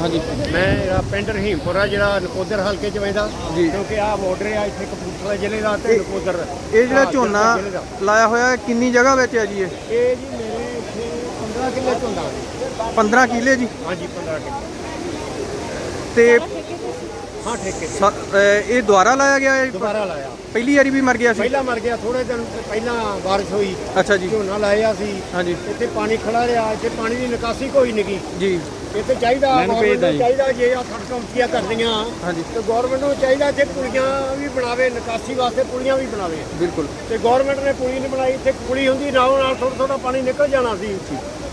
ਹਾਂਜੀ। ਮੈਂ ਜਿਹੜਾ ਪਿੰਡ ਰਹੀਮਪੁਰ ਆ ਜਿਹੜਾ ਨਕੋਦਰ ਹਲਕੇ ਚ ਪੈਂਦਾ ਜੀ। ਕਿਉਂਕਿ ਆ ਬਾਰਡਰ ਆ ਇੱਥੇ ਕਪੂਰਥਲਾ ਜ਼ਿਲ੍ਹੇ ਦਾ ਤੇ ਇਹ- ਨਕੋਦਰ ਇਹ ਜਿਹੜਾ ਝੋਨਾ। ਲਾਇਆ ਹੋਇਆ ਹੈ, ਕਿੰਨੀ ਜਗ੍ਹਾ ਵਿੱਚ ਹੈ ਜੀ ਇਹ? ਇਹ ਜੀ ਮੇਰੇ ਇੱਥੇ 15 ਕਿੱਲੇ ਝੋਨਾ 15 ਕਿੱਲੇ ਜੀ? ਹਾਂਜੀ 15 ਕਿੱਲੇ। ਤੇ ਹਾਂ ਠੇਕੇ ਤੇ। ਸ- ਇਹ ਦੁਬਾਰਾ ਲਾਇਆ ਗਿਆ ਹੈ ਦੁਬਾਰਾ ਲਾਇਆ। ਪਹਿਲੀ ਵਾਰੀ ਵੀ ਮਰ ਗਿਆ ਸੀ? ਪਹਿਲਾਂ ਮਰ ਗਿਆ ਥੋੜੇ ਦਿਨ ਪਹਿਲਾਂ ਬਾਰਿਸ਼ ਹੋਈ। ਅੱਛਾ ਜੀ। ਝੋਨਾ ਲਾਇਆ ਸੀ। ਹਾਂਜੀ। ਇੱਥੇ ਪਾਣੀ ਖੜਾ ਰਿਹਾ ਇੱਥੇ ਪਾਣੀ ਦੀ ਨਿਕਾਸੀ ਕੋਈ ਨਹੀਂ ਜੀ। ਇੱਥੇ ਚਾਹੀਦਾ ਮੈਨੂੰ ਭੇਜ government ਨੂੰ ਦਿਓ। ਚਾਹੀਦਾ ਜੇ ਆ ਸੜਕਾਂ ਉੱਚੀਆਂ ਕਰਨੀਆਂ ਹਾਂਜੀ। ਤੇ ਗਵਰਨਮੈਂਟ ਨੂੰ ਚਾਹੀਦਾ ਇੱਥੇ ਪੁਲੀਆਂ ਵੀ ਬਣਾਵੇ ਨਿਕਾਸੀ ਵਾਸਤੇ ਪੁਲੀਆਂ ਵੀ ਬਣਾਵੇ। ਬਿਲਕੁਲ। ਤੇ ਗਵਰਨਮੈਂਟ ਨੇ ਪੁਲੀ ਨਹੀਂ ਬਣਾਈ ਇੱਥੇ ਪੁਲੀ ਹੁੰਦੀ ਨਾਲੋਂ ਨਾਲ ਥੋੜਾ ਥੋੜਾ ਪਾਣੀ ਨਿਕਲ ਜਾਣਾ ਸੀ।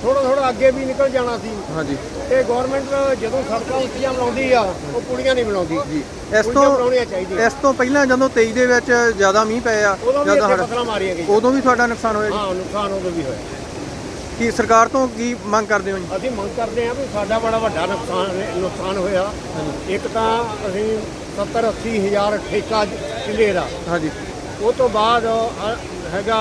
ਥੋੜਾ ਥੋੜਾ ਅੱਗੇ ਵੀ ਨਿਕਲ ਜਾਣਾ ਸੀ। ਹਾਂਜੀ। ਤੇ ਗਵਰਨਮੈਂਟ ਜਦੋਂ ਸੜਕਾਂ ਉੱਚੀਆਂ ਬਣਾਉਂਦੀ ਆ ਉਹ ਪੁਲੀਆਂ ਨਹੀਂ ਬਣਾਉਂਦੀ। ਜੀ। ਇਸ ਪੁਲੀਆਂ ਤੋਂ ਬਣਾਉਣੀਆਂ ਚਾਹੀਦੀਆਂ। ਇਸ ਤੋਂ ਪਹਿਲਾਂ ਜਦੋਂ 23 ਦੇ ਵਿੱਚ ਜ਼ਿਆਦਾ ਮੀਂਹ ਪਏ ਆ ਉਦੋਂ ਵੀ ਜ਼ਿਆਦਾ ਇੱਥੇ ਹੜ੍ਹ, ਮਾਰੀਆਂ ਗਈਆਂ। ਉਦੋਂ ਵੀ ਤੁਹਾਡਾ ਨੁਕਸਾਨ ਹੋਇਆ ਜੀ? ਹਾਂ ਨੁਕਸਾਨ ਉਦੋਂ ਵੀ ਹੋਇਆ। ਕੀ ਸਰਕਾਰ ਤੋਂ ਕੀ ਮੰਗ ਕਰਦੇ ਹੋ ਜੀ? ਅਸੀਂ ਮੰਗ ਕਰਦੇ ਹਾਂ ਵੀ ਸਾਡਾ ਬੜਾ ਵੱਡਾ ਨੁਕਸਾਨ ਨੁਕਸਾਨ ਹੋਇਆ। ਇੱਕ ਤਾਂ ਅਸੀਂ 70 80 ਹਜ਼ਾਰ ਠੇਕਾ ਕਿੱਲੇ ਦਾ। ਹਾਂਜੀ। ਉਹ ਤੋਂ ਬਾਅਦ ਹੈਗਾ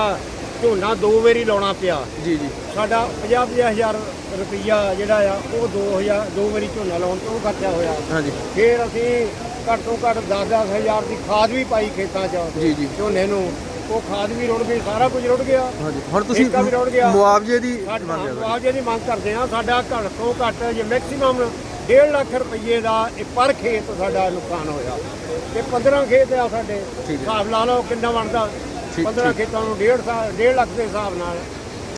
ਝੋਨਾ ਦੋ ਵਾਰੀ ਲਾਉਣਾ ਪਿਆ। ਜੀ ਜੀ। ਸਾਡਾ 50 ਹਜ਼ਾਰ ਰੁਪਈਆ ਜਿਹੜਾ ਆ ਉਹ 2000 ਦੋ ਵਾਰੀ ਝੋਨਾ ਲਾਉਣ ਤੋਂ ਖਰਚਾ ਹੋਇਆ। ਹਾਂਜੀ। ਫਿਰ ਅਸੀਂ ਘੱਟ ਤੋਂ ਘੱਟ 10 ਹਜ਼ਾਰ ਦੀ ਖਾਦ ਵੀ ਪਾਈ ਖੇਤਾਂ 'ਚ। ਜੀ ਜੀ। ਝੋਨੇ ਨੂੰ। ਉਹ ਖਾਦ ਵੀ ਰੁੜ ਗਈ ਸਾਰਾ ਕੁਝ ਰੁੜ ਗਿਆ ਹਾਂਜੀ ਹੁਣ ਤੁਸੀਂ ਠੇਕਾ ਵੀ ਰੁੜ ਗਿਆ। ਮੁਆਵਜ਼ੇ ਦੀ ਸਾਡਾ ਮੰਗ ਕਰਦੇ ਮੁਆਵਜ਼ੇ ਦੀ ਮੰਗ ਕਰਦੇ ਆ ਸਾਡਾ ਘੱਟ ਤੋਂ ਘੱਟ ਜੇ ਮੈਕਸਿਮਮ 1.5 ਲੱਖ ਰੁਪਏ ਦਾ ਇਹ ਪਰ ਖੇਤ ਸਾਡਾ ਨੁਕਸਾਨ ਹੋਇਆ ਤੇ 15 ਖੇਤ ਆ ਸਾਡੇ ਠੀਕ ਹੈ। ਹਿਸਾਬ ਲਾ ਲਓ ਕਿੰਨਾ ਬਣਦਾ ਠੀਕ, 15 ਠੀਕ। ਖੇਤਾਂ ਨੂੰ 1.5 1.5 ਲੱਖ ਦੇ ਹਿਸਾਬ ਨਾਲ